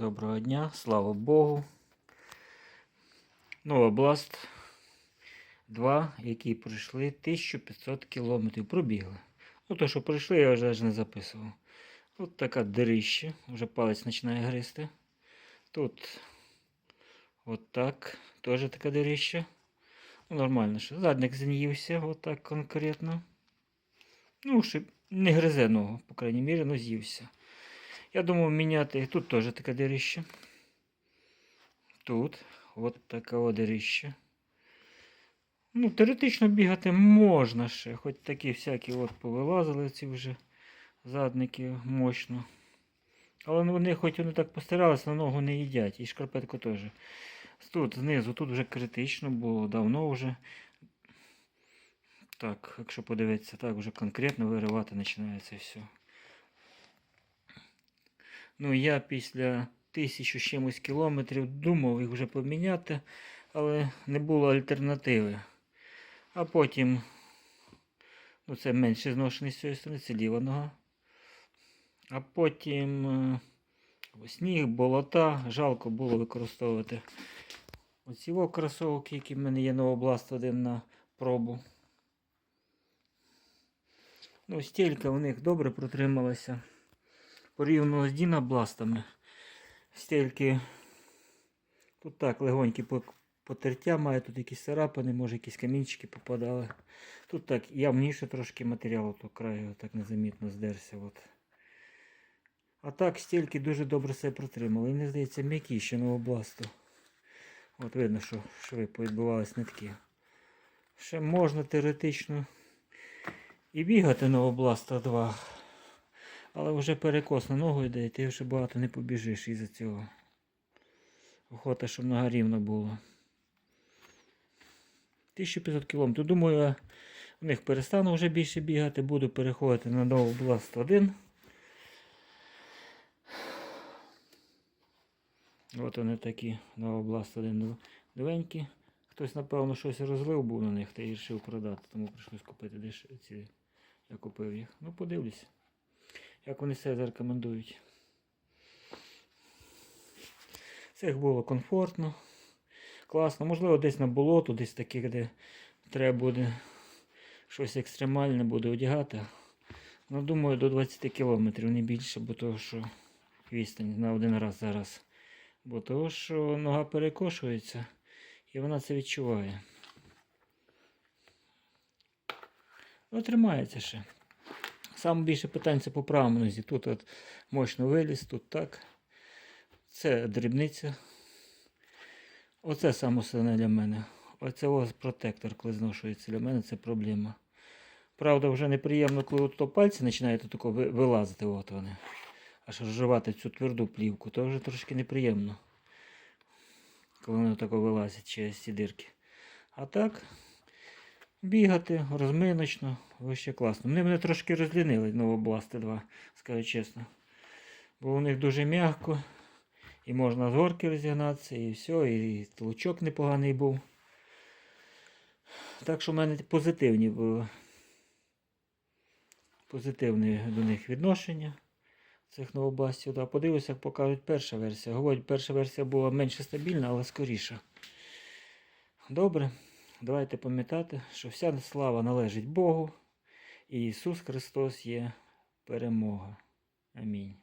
Доброго дня, слава Богу. Нова Бласт 2, які пройшли 1500 кілометрів. Пробігли. Ну, то, що пройшли, я вже аж не записував. От така дирища, вже палець починає гризти. Тут от теж така дирища. Ну, нормально, що задник з'ївся, от конкретно. Ну, ще не гризе ногу, по крайній мірі, ну з'ївся. Я думав міняти. Тут теж таке диріще. Тут от таке о диріще. Ну, теоретично бігати можна ще. Хоч такі всякі от повилазили ці вже задники мощно. Але вони хоч вони так постаралися, на ногу не їдять. І шкарпетку теж. Тут знизу, тут вже критично було, давно вже. Так, якщо подивитися, так вже конкретно виривати починається все. Ну, я після тисячу чимось кілометрів думав їх вже поміняти, але не було альтернативи. А потім, ну це менше зношений з цієї сторони, це ліва нога. А потім е, сніг, болота, жалко було використовувати оці кросовки, які в мене є новобласт один на пробу. Ну, стілька в них добре протрималася порівняно з дінобластами. Стільки тут так легонькі потертя має, тут якісь царапини, може якісь камінчики попадали. Тут так явніше трошки матеріалу, то краю так незамітно здерся. От. А так стільки дуже добре себе протримали. І мені здається, м'які ще новобласту. От видно, що шви повідбувались нитки. Ще можна теоретично і бігати новобласта 2. Але вже перекос на ногу йде, і ти вже багато не побіжиш із-за цього. Охота, щоб нога рівна була. 1500 км. Думаю, я в них перестану вже більше бігати, буду переходити на нову Blast 1. От вони такі Новобласт 1 новенькі. Хтось, напевно, щось розлив був на них та і вирішив продати, тому прийшлось купити ці. Я купив їх. Ну, подивлюсь як вони себе зарекомендують. Цих було комфортно, класно. Можливо, десь на болото, десь таке, де треба буде щось екстремальне буде одягати. Ну, думаю, до 20 кілометрів, не більше, бо того, що відстань на один раз зараз. Бо того, що нога перекошується і вона це відчуває. Ну, тримається ще. Саме більше питань це по правому нозі. Тут от мощно виліз, тут так. Це дрібниця. Оце саме основне для мене. Оце ось протектор, коли зношується для мене, це проблема. Правда, вже неприємно, коли от то пальці починають тако вилазити. От вони. Аж розживати цю тверду плівку, то вже трошки неприємно. Коли вони тако вилазять через ці дирки. А так, бігати розминочно, вообще класно. Вони мене трошки розлінили новобласти 2, скажу чесно. Бо у них дуже м'яко. І можна з горки розігнатися, і все, і толчок непоганий був. Так що в мене позитивні були. Позитивне до них відношення цих новобластів. Да. Подивлюся, як покажуть перша версія. Говорять, перша версія була менше стабільна, але скоріша. Добре. Давайте пам'ятати, що вся слава належить Богу, і Ісус Христос є перемога. Амінь.